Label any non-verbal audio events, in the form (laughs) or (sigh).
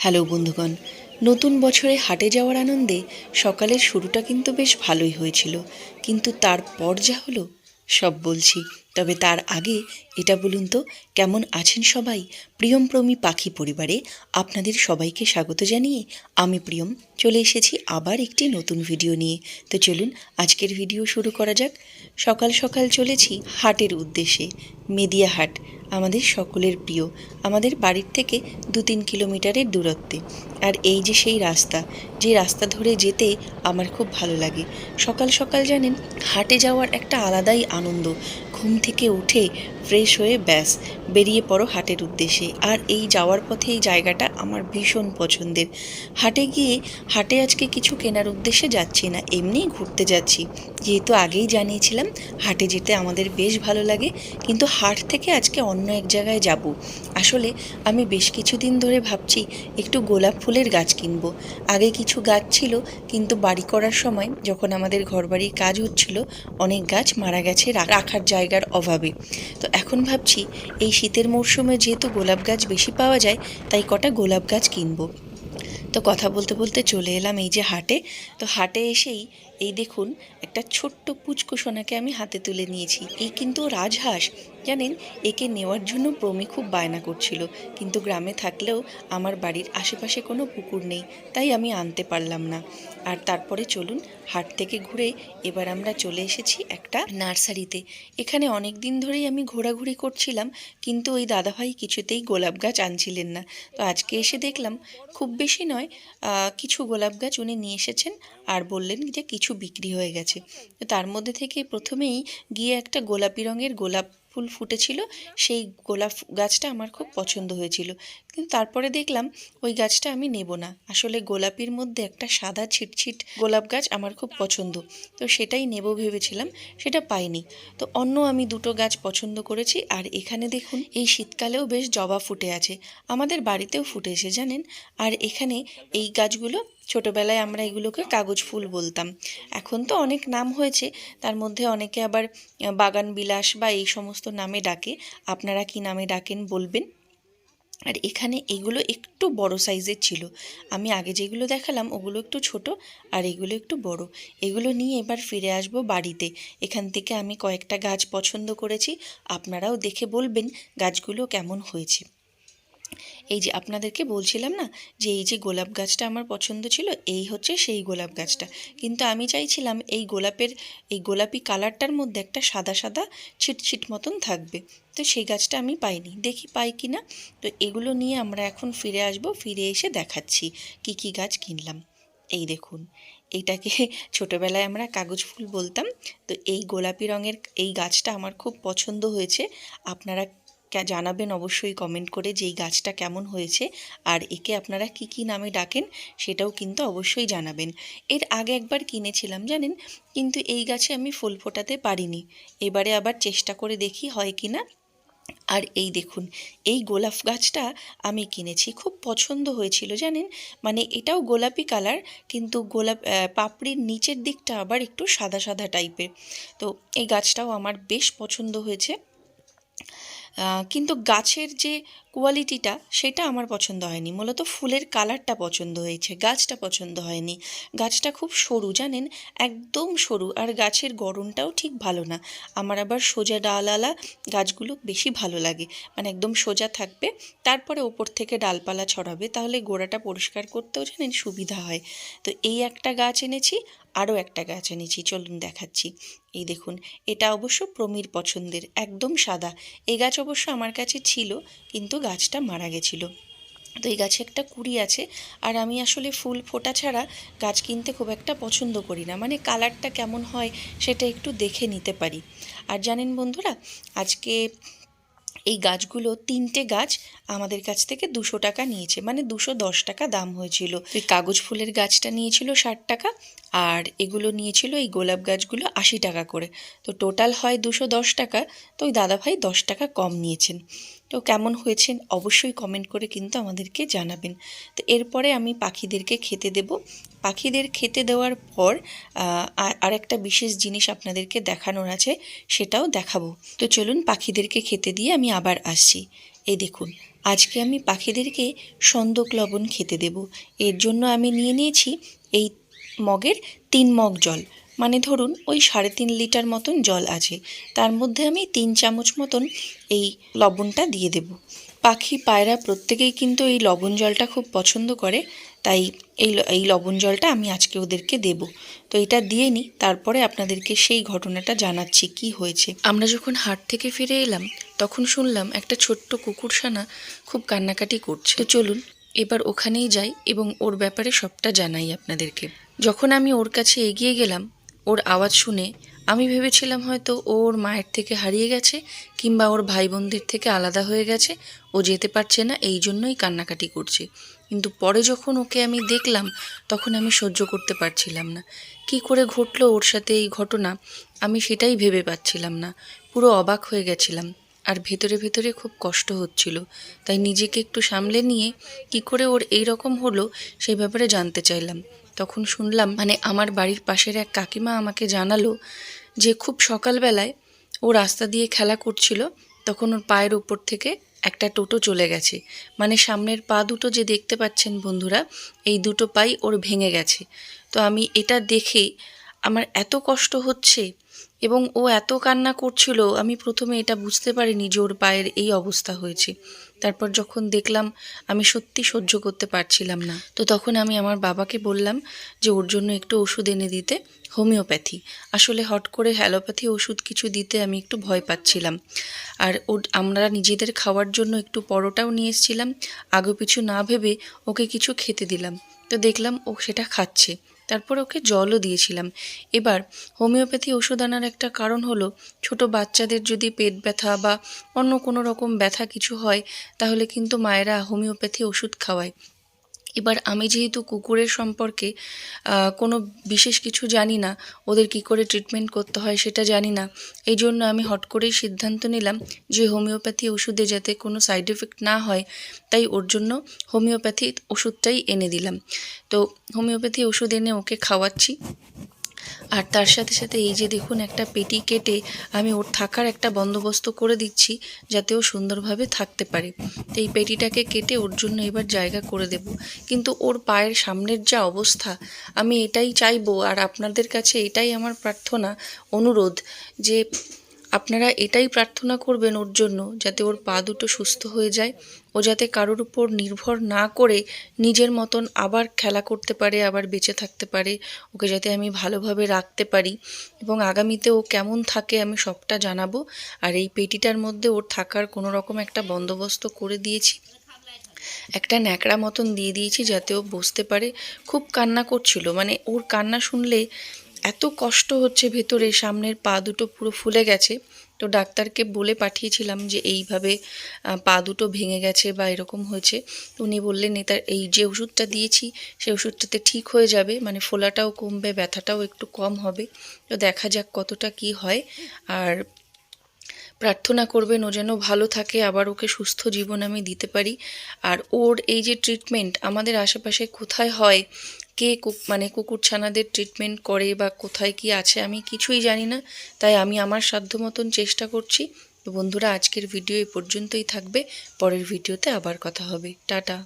Hello বন্ধুগণ, নতুন বছরে হাটে যাওয়ার আনন্দে সকালের শুরুটা কিন্তু বেশ ভালোই হয়েছিল। কিন্তু তারপর যা হলো, সব বলছি। তবে তার আগে এটা বলুন তো, কেমন আছেন সবাই? প্রিয়মপ্রমী পাখি পরিবারে আপনাদের সবাইকে স্বাগত জানিয়ে আমি প্রিয়ম, চলে এসেছি আবার একটি নতুন ভিডিও নিয়ে। তো চলুন, আজকের ভিডিও শুরু করা যাক। সকাল সকাল চলেছি হাটের উদ্দেশ্যে, মেদিয়া হাট, আমাদের সকলের প্রিয়, আমাদের বাড়ির থেকে দু তিন কিলোমিটারের দূরত্বে। আর এই যে সেই রাস্তা, যে রাস্তা ধরে যেতে আমার খুব ভালো লাগে। সকাল সকাল জানেন, হাটে যাওয়ার একটা আলাদাই আনন্দ, ঘুম থেকে উঠে ফ্রেশ হয়ে ব্যাস, বেরিয়ে পড়ো হাটের উদ্দেশ্যে। আর এই যাওয়ার পথে এই জায়গাটা আমার ভীষণ পছন্দের। হাটে গিয়ে, হাটে আজকে কিছু কেনার উদ্দেশ্যে যাচ্ছি না, এমনিই ঘুরতে যাচ্ছি। যেহেতু আগেই জানিয়েছিলাম, হাটে যেতে আমাদের বেশ ভালো লাগে, কিন্তু হাট থেকে আজকে অন্য এক জায়গায় যাব। আসলে আমি বেশ কিছুদিন ধরে ভাবছি, একটু গোলাপ ফুলের গাছ কিনবো। আগে কিছু গাছ ছিল, কিন্তু বাড়ি করার সময় যখন আমাদের ঘরবাড়ির কাজ হচ্ছিল, অনেক গাছ মারা গেছে রাখার জায়গার অভাবে। তো এখন ভাবছি, এই শীতের মরশুমে যেহেতু গোলাপ গাছ বেশি পাওয়া যায়, তাই কটা গোলাপ গাছ কিনবো। তো কথা বলতে বলতে চলে এলাম এই যে হাটে। তো হাটে এসেই এই দেখুন, একটা ছোট্ট পুচকু সোনাকে আমি হাতে তুলে নিয়েছি। এই কিন্তু রাজহাঁস। জানেন, একে নেওয়ার জন্য প্রমি খুব বায়না করছিল। কিন্তু গ্রামে থাকলেও আমার বাড়ির আশেপাশে কোনো পুকুর নেই, তাই আমি আনতে পারলাম না। আর তারপরে চলুন, হাট থেকে ঘুরে এবার আমরা চলে এসেছি একটা নার্সারিতে। এখানে অনেক দিন ধরেই আমি ঘোরাঘুরি করছিলাম, কিন্তু ওই দাদাভাই কিছুতেই গোলাপ গাছ আনছিলেন না। তো আজকে এসে দেখলাম, খুব বেশি নয় কিছু গোলাপ গাছ উনি নিয়ে এসেছেন। আর বললেন যে কিছু বিক্রি হয়ে গেছে। তো তার মধ্যে থেকে প্রথমেই গিয়ে একটা গোলাপি রঙের গোলাপ ফুল ফুটেছিল। সেই গোলাপ গাছটা আমার খুব পছন্দ হয়েছিল। কিন্তু তারপরে দেখলাম ওই গাছটা আমি নেব না। আসলে গোলাপির মধ্যে একটা সাদা ছিটছিট গোলাপ গাছ আমার খুব পছন্দ। তো সেটাই নেব ভেবেছিলাম, সেটা পাইনি। তো অন্য আমি দুটো গাছ পছন্দ করেছি। আর এখানে দেখুন, এই শীতকালেও বেশ জবা ফুটে আছে। আমাদের বাড়িতেও ফুটেছে জানেন। আর এখানে এই গাছগুলো ছোটবেলায় আমরা এগুলোকে কাগজ ফুল বলতাম। এখন তো অনেক নাম হয়েছে, তার মধ্যে অনেকে আবার বাগান বিলাস বা এই সমস্ত নামে ডাকে। আপনারা কি নামে ডাকেন বলবেন? আর এখানে এগুলো একটু বড় সাইজের ছিল। আমি আগে যেগুলো দেখালাম ওগুলো একটু ছোট আর এগুলো একটু বড়। এগুলো নিয়ে এবার ফিরে আসব বাড়িতে। এখান থেকে আমি কয়েকটা গাছ পছন্দ করেছি। আপনারাও দেখে বলবেন গাছগুলো কেমন হয়েছে। এই যে আপনাদেরকে বলছিলাম না যে এই যে গোলাপ গাছটা আমার পছন্দ ছিল, এই হচ্ছে সেই গোলাপ গাছটা। কিন্তু আমি চাইছিলাম এই গোলাপের, এই গোলাপি কালারটার মধ্যে একটা সাদা সাদা ছিটছিট মতন থাকবে। তো সেই গাছটা আমি পাইনি। দেখি পাই কি না তো এগুলো নিয়ে আমরা এখন ফিরে আসব, ফিরে এসে দেখাচ্ছি কি কি গাছ কিনলাম। এই দেখুন, এইটাকে (laughs) ছোটোবেলায় আমরা কাগজ ফুল বলতাম। তো এই গোলাপি রঙের এই গাছটা আমার খুব পছন্দ হয়েছে। আপনারা জানাবেন অবশ্যই কমেন্ট করে যে এই গাছটা কেমন হয়েছে আর একে আপনারা কি কি নামে ডাকেন সেটাও কিন্তু অবশ্যই জানাবেন। এর আগে একবার কিনেছিলাম জানেন? কিন্তু এই গাছে আমি ফুল ফোটাতে পারিনি। এবারে আবার চেষ্টা করে দেখি হয় কি না। আর এই দেখুন, এই গোলাপ গাছটা আমি কিনেছি। খুব পছন্দ হয়েছিল জানেন? মানে এটাও গোলাপি কালার, কিন্তু গোলাপ পাপড়ির নিচের দিকটা আবার একটু সাদা সাদা টাইপের তো এই গাছটাও আমার বেশ পছন্দ হয়েছে। কিন্তু গাছের যে কোয়ালিটিটা সেটা আমার পছন্দ হয়নি। মূলত ফুলের কালারটা পছন্দ হয়েছে, গাছটা পছন্দ হয়নি। গাছটা খুব সরু, জানেন? একদম সরু, আর গাছের গরমটাও ঠিক ভালো না। আমার আবার সোজা ডালওয়ালা গাছগুলো বেশি ভালো লাগে। মানে একদম সোজা থাকবে, তারপরে ওপর থেকে ডালপালা ছড়াবে, তাহলে গোড়াটা পরিষ্কার করতেও, জানেন, সুবিধা হয়। তো এই একটা গাছ এনেছি, আরও একটা গাছ এনেছি, চলুন দেখাচ্ছি। এই দেখুন, এটা অবশ্য প্রমির পছন্দের, একদম সাদা। এই গাছ অবশ্য আমার কাছে ছিল, কিন্তু গাছটা মারা গেছিল। তো এই গাছে একটা কুড়ি আছে, আর আমি আসলে ফুল ফোটা ছাড়া গাছ কিনতে খুব একটা পছন্দ করি না। মানে কালারটা কেমন হয় সেটা একটু দেখে নিতে পারি। আর জানেন বন্ধুরা, আজকে এই গাছগুলো তিনটে গাছ আমাদের কাছ থেকে দুশো টাকা নিয়েছে মানে দুশো দশ টাকা দাম হয়েছিল। ওই কাগজ ফুলের গাছটা নিয়েছিল ষাট টাকা আর এগুলো নিয়েছিল এই গোলাপ গাছগুলো আশি টাকা করে। তো টোটাল হয় দুশো দশ টাকা, তো ওই দাদাভাই দশ টাকা কম নিয়েছেন। তো কেমন হয়েছেন অবশ্যই কমেন্ট করে কিন্তু আমাদেরকে জানাবেন। তো এরপরে আমি পাখিদেরকে খেতে দেব। পাখিদের খেতে দেওয়ার পর আর আরেকটা বিশেষ জিনিস আপনাদেরকে দেখানোর আছে, সেটাও দেখাবো। তো চলুন পাখিদেরকে খেতে দিয়ে আমি আবার আসছি। এই দেখুন, আজকে আমি পাখিদেরকে সন্দক লবণ খেতে দেব। এর জন্য আমি নিয়ে নিয়েছি এই মগের তিন মগ জল। মানে ধরুন, ওই সাড়ে তিন লিটার মতন জল আছে। তার মধ্যে আমি তিন চামচ মতন এই লবণটা দিয়ে দেব। পাখি পায়রা প্রত্যেকেই কিন্তু এই লবণ জলটা খুব পছন্দ করে, তাই এই এই লবণ জলটা আমি আজকে ওদেরকে দেব। তো এটা দিয়ে নিই, তারপরে আপনাদেরকে সেই ঘটনাটা জানাচ্ছি কি হয়েছে। আমরা যখন হাট থেকে ফিরে এলাম, তখন শুনলাম একটা ছোট্ট কুকুরছানা খুব কান্নাকাটি করছে। তো চলুন, এবার ওখানেই যাই এবং ওর ব্যাপারে সবটা জানাই আপনাদেরকে। যখন আমি ওর কাছে এগিয়ে গেলাম, ওর আওয়াজ শুনে আমি ভেবেছিলাম হয়তো ওর মায়ের থেকে হারিয়ে গেছে কিংবা ওর ভাই বোনদের থেকে আলাদা হয়ে গেছে। ও যেতে পারছে না, এই জন্যই কান্নাকাটি করছে। কিন্তু পরে যখন ওকে আমি দেখলাম, তখন আমি সহ্য করতে পারছিলাম না। কি করে ঘটলো ওর সাথে এই ঘটনা, আমি সেটাই ভেবে পাচ্ছিলাম না। পুরো অবাক হয়ে গেছিলাম। আর ভেতরে ভেতরে খুব কষ্ট হচ্ছিল। তাই নিজেকে একটু সামলে নিয়ে কি করে ওর এই রকম হলো সেই ব্যাপারে জানতে চাইলাম। তখন শুনলাম মানে আমার বাড়ির পাশের এক কাকিমা আমাকে জানালো যে খুব সকালবেলায় ও রাস্তা দিয়ে খেলা করছিল, তখন ওর পায়ের উপর থেকে একটা টোটো চলে গেছে। মানে সামনের পা দুটো যে দেখতে পাচ্ছেন বন্ধুরা, এই দুটো পাই ওর ভেঙে গেছে। তো আমি এটা দেখে আমার এত কষ্ট হচ্ছে এবং ও এত কান্না করছিল, আমি প্রথমে এটা বুঝতে পারিনি যে ওর পায়ের এই অবস্থা হয়েছে। তারপর যখন দেখলাম, আমি সত্যি সহ্য করতে পারছিলাম না। তো তখন আমি আমার বাবাকে বললাম যে, ওর জন্য একটু ওষুধ এনে দিতে, হোমিওপ্যাথি। আসলে হট করে অ্যালোপ্যাথি ওষুধ কিছু দিতে আমি একটু ভয় পাচ্ছিলাম। আর ও আমরা নিজেদের খাওয়ার জন্য একটু পরোটাও নিয়ে এসেছিলাম। আগে পিছু না ভেবে ওকে কিছু খেতে দিলাম। তো দেখলাম ও সেটা খাচ্ছে। তারপর ওকে জলও দিয়েছিলাম। এবার হোমিওপ্যাথি ওষুধ আনার একটা কারণ হলো, ছোট বাচ্চাদের যদি পেট ব্যথা বা অন্য কোনো রকম ব্যথা কিছু হয়, তাহলে কিন্তু মায়েরা হোমিওপ্যাথি ওষুধ খাওয়ায়। এবার আমি যেহেতু কুকুরের সম্পর্কে কোনো বিশেষ কিছু জানি না, ওদের কি করে ট্রিটমেন্ট করতে হয় সেটা জানি না, এই জন্য আমি হট করেই সিদ্ধান্ত নিলাম যে হোমিওপ্যাথি ওষুধে যাতে কোনো সাইড এফেক্ট না হয়, তাই ওর জন্য হোমিওপ্যাথি ওষুধটাই এনে দিলাম। তো হোমিওপ্যাথি ওষুধ এনে ওকে খাওয়াচ্ছি। আর তার সাথে সাথে এই যে দেখুন একটা পেটি কেটে আমি ওর থাকার একটা বন্দোবস্ত করে দিচ্ছি যাতে ও সুন্দরভাবে থাকতে পারে। এই পেটিটাকে কেটে ওর জন্য এবার জায়গা করে দেব। কিন্তু ওর পায়ের সামনের যা অবস্থা, আমি এটাই চাইব আর আপনাদের কাছে এটাই আমার প্রার্থনা, অনুরোধ যে আপনারা এটাই প্রার্থনা করবেন ওর জন্য যাতে ওর পা দুটো সুস্থ হয়ে যায়, ও যাতে কারোর উপর নির্ভর না করে নিজের মতন আবার খেলা করতে পারে, আবার বেঁচে থাকতে পারে, ওকে যাতে আমি ভালোভাবে রাখতে পারি। এবং আগামীতে ও কেমন থাকে আমি সবটা জানাব। আর এই পেটিটার মধ্যে ওর থাকার কোনো রকম একটা বন্দোবস্ত করে দিয়েছি। একটা ন্যাকড়া মতন দিয়ে দিয়েছি যাতে ও বসতে পারে। খুব কান্না করছিল। মানে ওর কান্না শুনলে এত কষ্ট হচ্ছে ভেতরে, সামনের পা দুটো পুরো ফুলে গেছে। তো ডাক্তারকে বলে পাঠিয়েছিলাম যে এইভাবে পা দুটো ভেঙে গেছে বা এরকম হয়েছে। উনি বললেন তার, এই যে ওষুধটা দিয়েছি সেই ওষুধটাতে ঠিক হয়ে যাবে মানে ফোলাটাও কমবে, ব্যথাটাও একটু কম হবে। তো দেখা যাক কতটা কি হয়। আর প্রার্থনা করবেন ও যেন ভালো থাকে, আবার ওকে সুস্থ জীবন আমি দিতে পারি। আর ওর এই যে ট্রিটমেন্ট আমাদের আশেপাশে কোথায় হয়, কে মানে কুকুরছানাদের ট্রিটমেন্ট করে বা কোথায় কি আছে আমি কিছুই জানি না। তাই আমি আমার সাধ্য মতন চেষ্টা করছি। বন্ধুরা, আজকের ভিডিও এ পর্যন্তই থাকবে। পরের ভিডিওতে আবার কথা হবে। টাটা।